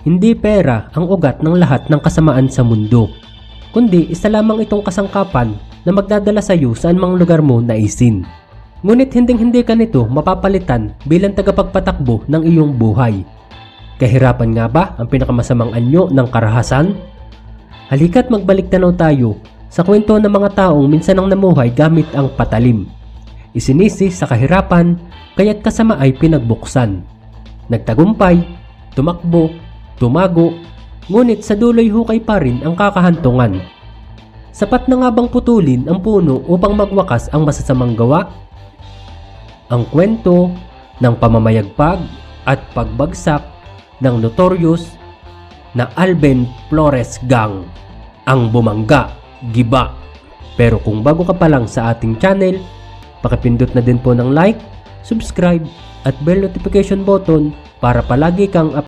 Hindi pera ang ugat ng lahat ng kasamaan sa mundo, kundi isa lamang itong kasangkapan na magdadala sa iyo saan mang lugar mo naisin. Ngunit hinding-hindi ka nito mapapalitan bilang tagapagpatakbo ng iyong buhay. Kahirapan nga ba ang pinakamasamang anyo ng karahasan? Halika't magbalik tanaw tayo sa kwento ng mga taong minsan ang namuhay gamit ang patalim. Isinisi sa kahirapan, kaya't kasama ay pinagbuksan. Nagtagumpay, tumakbo, tumago, ngunit sa duloy hukay pa rin ang kakahantungan. Sapat na nga bang putulin ang puno upang magwakas ang masasamang gawa? Ang kwento ng pamamayagpag at pagbagsak ng notorious na Alben Flores Gang ang bumangga, giba. Pero kung bago ka pa lang sa ating channel, pakipindot na din po ng like, subscribe at bell notification button para palagi kang